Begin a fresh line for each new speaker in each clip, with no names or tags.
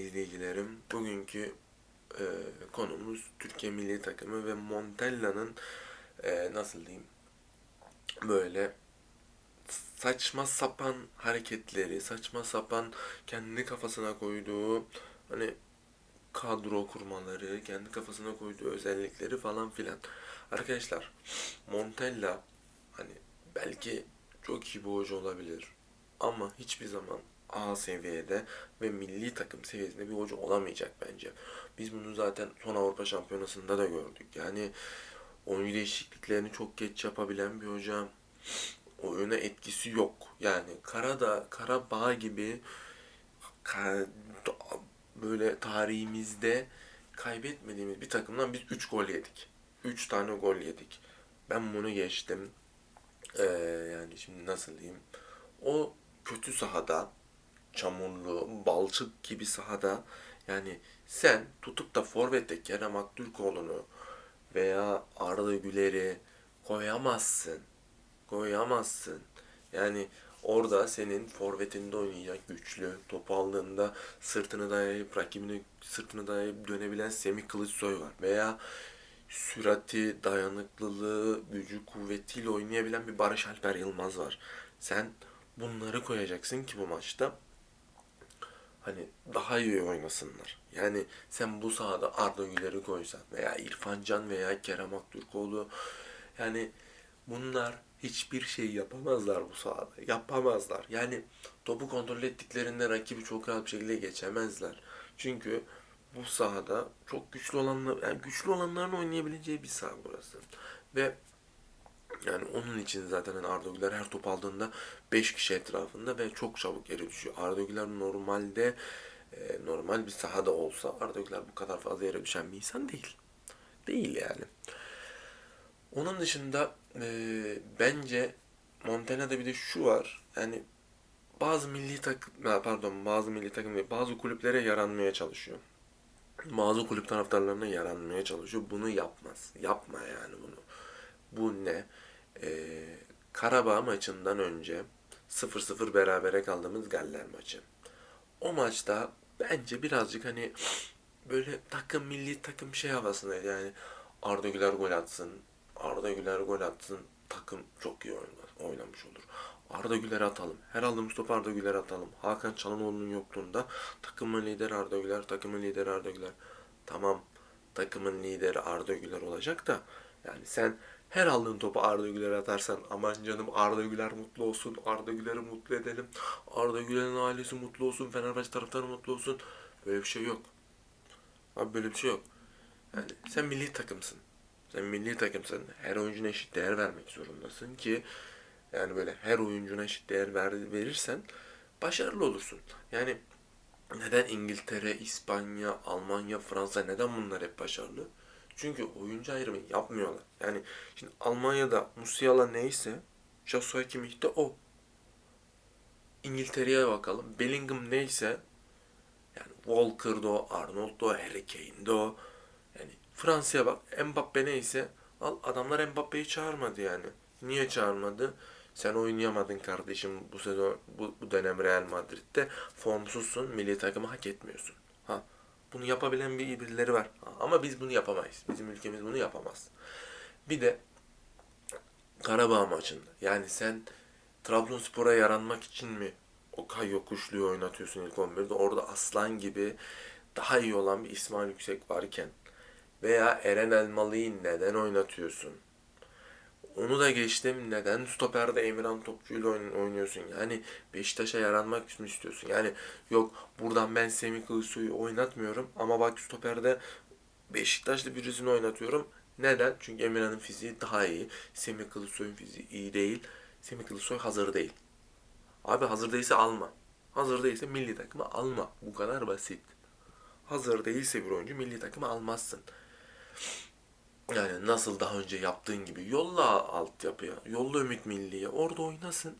izleyicilerim. Bugünkü e, konumuz Türkiye Milli Takımı ve Montella'nın e, nasıl diyeyim böyle saçma sapan hareketleri, saçma sapan kendi kafasına koyduğu hani kadro kurmaları, kendi kafasına koyduğu özellikleri falan filan. Arkadaşlar Montella hani belki çok iyi bir hoca olabilir ama hiçbir zaman A seviyede ve milli takım seviyesinde bir hoca olamayacak bence. Biz bunu zaten son Avrupa Şampiyonası'nda da gördük. Yani oyuncu değişikliklerini çok geç yapabilen bir hoca. Oyuna etkisi yok. Yani Karadağ, Karabağ gibi böyle tarihimizde kaybetmediğimiz bir takımdan biz 3 gol yedik. 3 tane gol yedik. Ben bunu geçtim. Ee, yani şimdi nasıl diyeyim? O kötü sahada, çamurlu, balçık gibi sahada yani sen tutup da forvette Kerem Aktürkoğlu'nu veya Arda Güler'i koyamazsın. Koyamazsın. Yani orada senin forvetinde oynayacak güçlü, topu aldığında sırtını dayayıp rakibini sırtını dayayıp dönebilen Semih Kılıçsoy var. Veya sürati, dayanıklılığı, gücü, kuvvetiyle oynayabilen bir Barış Alper Yılmaz var. Sen bunları koyacaksın ki bu maçta hani daha iyi oynasınlar. Yani sen bu sahada Arda Güler'i koysan veya İrfan Can veya Kerem Aktürkoğlu yani bunlar hiçbir şey yapamazlar bu sahada. Yapamazlar. Yani topu kontrol ettiklerinde rakibi çok rahat bir şekilde geçemezler. Çünkü bu sahada çok güçlü olanlar, yani güçlü olanların oynayabileceği bir saha burası. Ve yani onun için zaten hani Arda Güler her top aldığında 5 kişi etrafında ve çok çabuk yere düşüyor. Arda Güler normalde e, normal bir sahada olsa Arda Güler bu kadar fazla yere düşen bir insan değil. Değil yani. Onun dışında e, bence Montenegro'da bir de şu var. Yani bazı milli takım, pardon bazı milli takım değil, bazı kulüplere yaranmaya çalışıyor. Bazı kulüp taraftarlarına yaranmaya çalışıyor. Bunu yapmaz. Yapma yani bunu. Bu ne? Ee, Karabağ maçından önce 0-0 berabere kaldığımız Galler maçı. O maçta bence birazcık hani böyle takım milli takım şey havasındaydı yani Arda Güler gol atsın, Arda Güler gol atsın, takım çok iyi oynar, oynamış olur. Arda Güler'i atalım. Her aldığımız topu Arda Güler'e atalım. Hakan Çalhanoğlu'nun yokluğunda takımın lideri Arda Güler, takımın lideri Arda Güler. Tamam takımın lideri Arda Güler olacak da yani sen her aldığın topu Arda Güler'e atarsan aman canım Arda Güler mutlu olsun, Arda Güler'i mutlu edelim, Arda Güler'in ailesi mutlu olsun, Fenerbahçe taraftarı mutlu olsun. Böyle bir şey yok. Abi böyle bir şey yok. Yani sen milli takımsın. Sen milli takımsın. Her oyuncuna eşit değer vermek zorundasın ki yani böyle her oyuncuna eşit değer ver, verirsen başarılı olursun. Yani neden İngiltere, İspanya, Almanya, Fransa neden bunlar hep başarılı? Çünkü oyuncu ayrımı yapmıyorlar. Yani şimdi Almanya'da Musiala neyse Joshua Kimmich de o. İngiltere'ye bakalım. Bellingham neyse yani Walker'da o, Arnold'da o, Harry Kane'de o. Yani Fransa'ya bak. Mbappe neyse al adamlar Mbappe'yi çağırmadı yani. Niye çağırmadı? Sen oynayamadın kardeşim bu sezon bu, bu dönem Real Madrid'de formsuzsun, milli takımı hak etmiyorsun. Ha bunu yapabilen bir birileri var. Ama biz bunu yapamayız. Bizim ülkemiz bunu yapamaz. Bir de Karabağ maçında. Yani sen Trabzonspor'a yaranmak için mi o Kayo Kuşlu'yu oynatıyorsun ilk 11'de? Orada Aslan gibi daha iyi olan bir İsmail Yüksek varken veya Eren Elmalı'yı neden oynatıyorsun? Onu da geçtim. Neden stoperde Emirhan Topçu'yla oynuyorsun? Yani Beşiktaş'a yaranmak mı istiyorsun? Yani yok buradan ben Semih Kılıçsoy'u oynatmıyorum ama bak stoperde Beşiktaşlı birisini oynatıyorum. Neden? Çünkü Emirhan'ın fiziği daha iyi. Semih Kılıçsoy'un fiziği iyi değil. Semih Kılıçsoy hazır değil. Abi hazır değilse alma. Hazır değilse milli takımı alma. Bu kadar basit. Hazır değilse bir oyuncu milli takımı almazsın. Yani nasıl daha önce yaptığın gibi yolla altyapıya, yolla Ümit Milli'ye orada oynasın.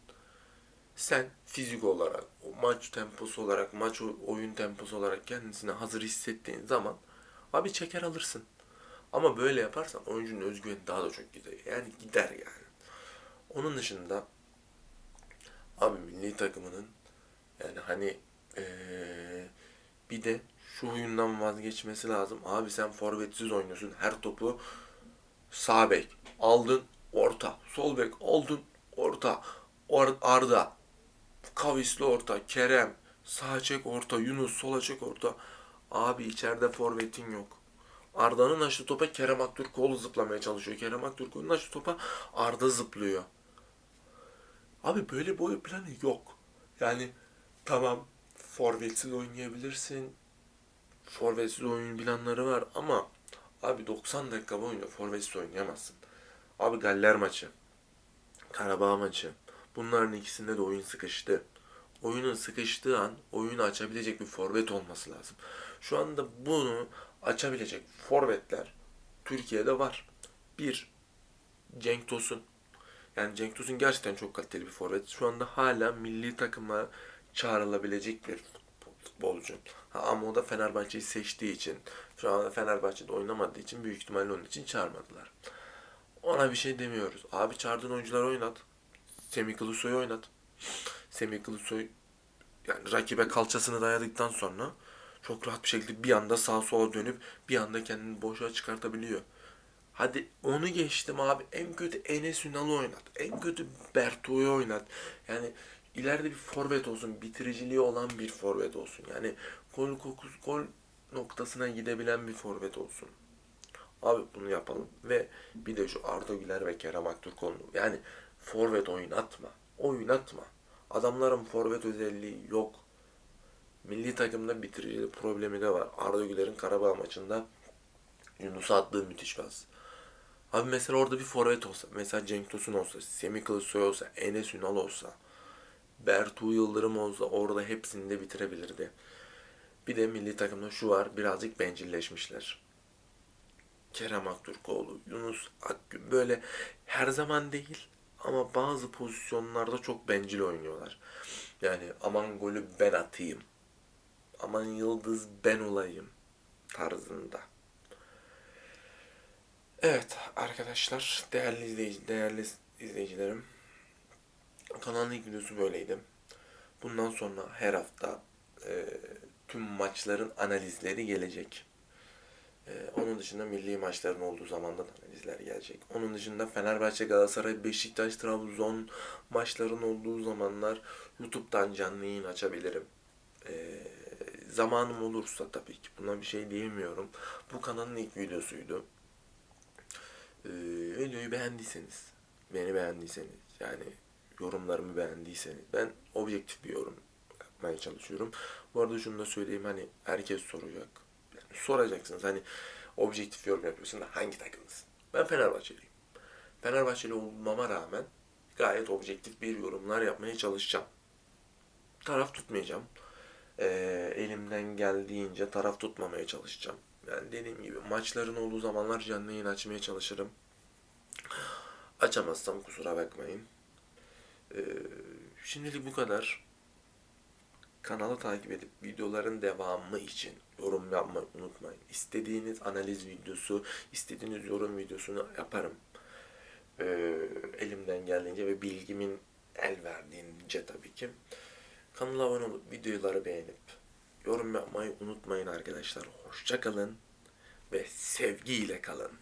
Sen fizik olarak, maç temposu olarak, maç oyun temposu olarak kendisine hazır hissettiğin zaman abi çeker alırsın. Ama böyle yaparsan oyuncunun özgüveni daha da çok gider. Yani gider yani. Onun dışında abi milli takımının yani hani ee, bir de şu huyundan vazgeçmesi lazım. Abi sen forvetsiz oynuyorsun. Her topu sağ bek aldın orta. Sol bek aldın orta. Or- Arda. Kavisli orta. Kerem. Sağa çek orta. Yunus sola çek orta. Abi içeride forvetin yok. Arda'nın açtığı topa Kerem Aktürkoğlu zıplamaya çalışıyor. Kerem Aktürkoğlu'nun açtığı topa Arda zıplıyor. Abi böyle oyun planı yok. Yani tamam forvetsiz oynayabilirsin. Forvetsiz oyun planları var ama abi 90 dakika boyunca forvetsiz oynayamazsın. Abi Galler maçı, Karabağ maçı. Bunların ikisinde de oyun sıkıştı. Oyunun sıkıştığı an oyunu açabilecek bir forvet olması lazım. Şu anda bunu açabilecek forvetler Türkiye'de var. Bir, Cenk Tosun. Yani Cenk Tosun gerçekten çok kaliteli bir forvet. Şu anda hala milli takıma çağrılabilecek bir futbolcu. Ha, ama o da Fenerbahçe'yi seçtiği için, şu anda Fenerbahçe'de oynamadığı için büyük ihtimalle onun için çağırmadılar. Ona bir şey demiyoruz. Abi çağırdığın oyuncuları oynat. Semih Kılıçsoy'u oynat. Semih Kılıçsoy yani rakibe kalçasını dayadıktan sonra çok rahat bir şekilde bir anda sağa sola dönüp bir anda kendini boşa çıkartabiliyor. Hadi onu geçtim abi. En kötü Enes Ünal'ı oynat. En kötü Berto'yu oynat. Yani ileride bir forvet olsun. Bitiriciliği olan bir forvet olsun. Yani gol kokusu, gol noktasına gidebilen bir forvet olsun. Abi bunu yapalım. Ve bir de şu Arda Güler ve Kerem Aktürkoğlu. Yani forvet oynatma. Oynatma. Adamların forvet özelliği yok. Milli takımda bitiricilik problemi de var. Arda Güler'in Karabağ maçında Yunus'a attığı müthiş pas. Abi mesela orada bir forvet olsa, mesela Cenk Tosun olsa, Semih Kılıçsoy olsa, Enes Ünal olsa, Bertu Yıldırım olsa orada hepsini de bitirebilirdi. Bir de milli takımda şu var, birazcık bencilleşmişler. Kerem Aktürkoğlu, Yunus Akgün böyle her zaman değil ama bazı pozisyonlarda çok bencil oynuyorlar. Yani aman golü ben atayım. Aman yıldız ben olayım tarzında. Evet arkadaşlar, değerli izleyici, değerli izleyicilerim. Kanalın ilk videosu böyleydi. Bundan sonra her hafta e, tüm maçların analizleri gelecek. E, onun dışında milli maçların olduğu zamanda da analizler gelecek. Onun dışında Fenerbahçe, Galatasaray, Beşiktaş, Trabzon maçların olduğu zamanlar YouTube'dan canlı yayın açabilirim. E, zamanım olursa tabii ki buna bir şey diyemiyorum. Bu kanalın ilk videosuydu. Ee, videoyu beğendiyseniz, beni beğendiyseniz, yani yorumlarımı beğendiyseniz, ben objektif bir yorum yapmaya çalışıyorum. Bu arada şunu da söyleyeyim hani herkes soracak. Yani soracaksınız hani objektif yorum yapıyorsun da hangi takımlısın? Ben Fenerbahçeliyim. Fenerbahçeli olmama rağmen gayet objektif bir yorumlar yapmaya çalışacağım. Taraf tutmayacağım. Ee, elimden geldiğince taraf tutmamaya çalışacağım. Yani dediğim gibi maçların olduğu zamanlar canlı yayın açmaya çalışırım. Açamazsam kusura bakmayın. Ee, şimdilik bu kadar. Kanalı takip edip videoların devamı için yorum yapmayı unutmayın. İstediğiniz analiz videosu, istediğiniz yorum videosunu yaparım. Ee, elimden geldiğince ve bilgimin el verdiğince tabii ki. Kanala abone olup videoları beğenip yorum yapmayı unutmayın arkadaşlar. Hoşça kalın ve sevgiyle kalın.